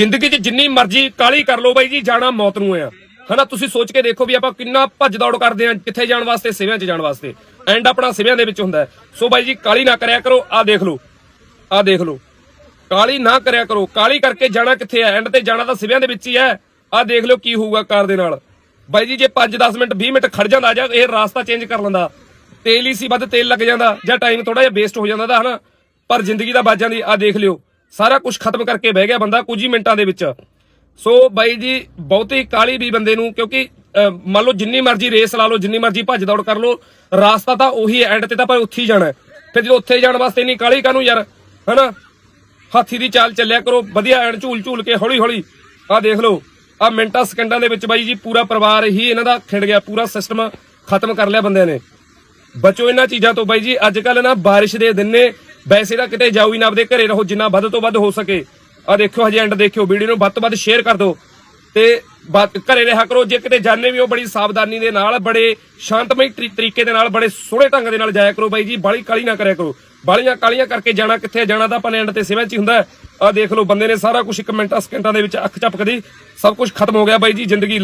ਜ਼ਿੰਦਗੀ 'ਚ ਜਿੰਨੀ ਮਰਜ਼ੀ ਕਾਲੀ ਕਰ ਲਓ ਬਾਈ ਜੀ, ਜਾਣਾ ਮੌਤ ਨੂੰ ਆ। ਹਨਾ, ਤੁਸੀਂ ਸੋਚ ਕੇ ਦੇਖੋ ਵੀ ਆਪਾਂ ਕਿੰਨਾ ਭੱਜ ਦੌੜ ਕਰਦੇ ਆ ਕਿੱਥੇ ਜਾਣ ਵਾਸਤੇ, ਸਿਵਿਆਂ 'ਚ ਜਾਣ ਵਾਸਤੇ। ਐਂਡ ਆਪਣਾ ਸਿਵਿਆਂ ਦੇ ਵਿੱਚ ਹੁੰਦਾ। ਸੋ ਬਾਈ ਜੀ ਕਾਲੀ ਨਾ ਕਰਿਆ ਕਰੋ ਆ ਦੇਖ ਲਓ। ਆ ਦੇਖ ਲਓ। ਕਾਲੀ ਨਾ ਕਰਿਆ ਕਰੋ। ਕਾਲੀ ਕਰਕੇ ਜਾਣਾ ਕਿੱਥੇ ਹੈ ਐਂਡ ਤੇ ਜਾਣਾ ਤਾਂ ਸਿਵਿਆਂ ਦੇ ਵਿੱਚ ਹੀ ਹੈ ਆ ਦੇਖ ਲਿਓ ਕੀ ਹੋਊਗਾ ਕਾਰ ਦੇ ਨਾਲ। ਬਾਈ ਜੀ, ਜੇ 5-10 ਮਿੰਟ 20 ਮਿੰਟ ਖੜ ਜਾਂਦਾ, ਜਾਂ ਇਹ ਰਾਸਤਾ ਚੇਂਜ ਕਰ ਲੈਂਦਾ। ਤੇਲ ਹੀ ਸੀ, ਵੱਧ ਤੇਲ ਲੱਗ ਜਾਂਦਾ, ਜਾਂ ਟਾਈਮ ਥੋੜਾ ਜਿਹਾ ਵੇਸਟ ਹੋ ਜਾਂਦਾ ਤਾਂ, ਹਨਾ। ਪਰ ਜ਼ਿੰਦਗੀ ਦਾ ਬਾਜਾਂ ਦੀ ਆ ਦੇਖ ਲਿਓ। ਸਾਰਾ ਕੁਝ ਖਤਮ ਕਰਕੇ ਬਹਿ ਗਿਆ ਬੰਦਾ ਕੁਝ ਹੀ ਮਿੰਟਾਂ ਦੇ ਵਿੱਚ। ਸੋ ਬਾਈ ਜੀ, ਬਹੁਤੀ ਕਾਲੀ ਵੀ ਬੰਦੇ ਨੂੰ, ਕਿਉਂਕਿ ਮੰਨ ਲਓ ਜਿੰਨੀ ਮਰਜ਼ੀ ਰੇਸ ਲਾ ਲਓ, ਜਿੰਨੀ ਮਰਜ਼ੀ ਭੱਜ ਦੌੜ ਕਰ ਲਓ, ਰਾਸਤਾ ਤਾਂ ਉਹੀ ਐਂਡ ਤੇ ਤਾਂ ਪਰ ਉੱਥੇ ਹੀ ਜਾਣਾ ਫਿਰ ਜਦੋਂ ਉੱਥੇ ਜਾਣ ਵਾਸਤੇ ਇੰਨੀ ਕਾਲੀ ਕਾਨੂੰ ਯਾਰ, ਹਨਾ? ਹਾਥੀ ਦੀ ਚਾਲ ਚੱਲਿਆ ਕਰੋ, ਵਧੀਆ ਐਂਡ ਝੂਲ ਝੂਲ ਕੇ ਹੌਲੀ ਹੌਲੀ। ਆਹ ਦੇਖ ਲਓ ਆ ਮਿੰਟਾਂ ਸਕਿੰਟਾਂ ਦੇ ਵਿੱਚ ਬਾਈ ਜੀ, ਪੂਰਾ ਪਰਿਵਾਰ ਹੀ ਇਹਨਾਂ ਦਾ ਖਿੰਡ ਗਿਆ, ਪੂਰਾ ਸਿਸਟਮ ਖਤਮ ਕਰ ਲਿਆ ਬੰਦਿਆਂ ਨੇ। ਬਚੋ ਇਹਨਾਂ ਚੀਜ਼ਾਂ ਤੋਂ ਬਾਈ ਜੀ, ਅੱਜ ਕੱਲ ਨਾ ਬਾਰਿਸ਼ ਦੇ ਦਿਨ ਨੇ ਵੈਸੇ ਤਾਂ ਕਿਤੇ ਜਾਓ ਹੀ ਨਾ, ਆਪਦੇ ਘਰੇ ਰਹੋ, ਜਿੰਨਾ ਵੱਧ ਤੋਂ ਵੱਧ ਹੋ ਸਕੇ। ਆ ਦੇਖਿਓ, ਹਜੇ ਐਂਡ ਦੇਖਿਓ, ਵੀਡੀਓ ਨੂੰ ਵੱਧ ਤੋਂ ਵੱਧ ਸ਼ੇਅਰ ਕਰ ਦਿਓ। ਤੇ ਘਰੇ ਰਿਹਾ ਕਰੋ, ਜੇ ਕਿਤੇ ਜਾਣੇ ਵੀ ਹੋ, ਬੜੀ ਸਾਵਧਾਨੀ ਦੇ ਨਾਲ, ਬੜੇ ਸ਼ਾਂਤਮਈ ਤਰੀਕੇ ਦੇ ਨਾਲ, ਬੜੇ ਸੋਹਣੇ ਢੰਗ ਦੇ ਨਾਲ ਜਾਇਆ ਕਰੋ ਬਾਈ ਜੀ, ਬਾਲੀ ਕਾਲੀ ਨਾ ਕਰਿਆ ਕਰੋ। ਬਾਲੀਆਂ ਕਾਲੀਆਂ ਕਰਕੇ ਜਾਣਾ ਕਿੱਥੇ ਜਾਣਾ ਤਾਂ ਆਪਾਂ ਐਂਡ ਤੇ ਸਿਵਿਆਂ 'ਚ ਹੀ ਹੁੰਦਾ। ਆ ਦੇਖ ਲਓ, ਬੰਦੇ ਨੇ ਸਾਰਾ ਕੁਝ ਇੱਕ ਮਿੰਟਾਂ, ਸਕਿੰਟਾਂ ਦੇ ਵਿੱਚ ਅੱਖ ਝਪਕਦੀ। ਸਭ ਕੁਝ ਖਤਮ ਹੋ ਗਿਆ ਬਾਈ ਜੀ, ਜ਼ਿੰਦਗੀ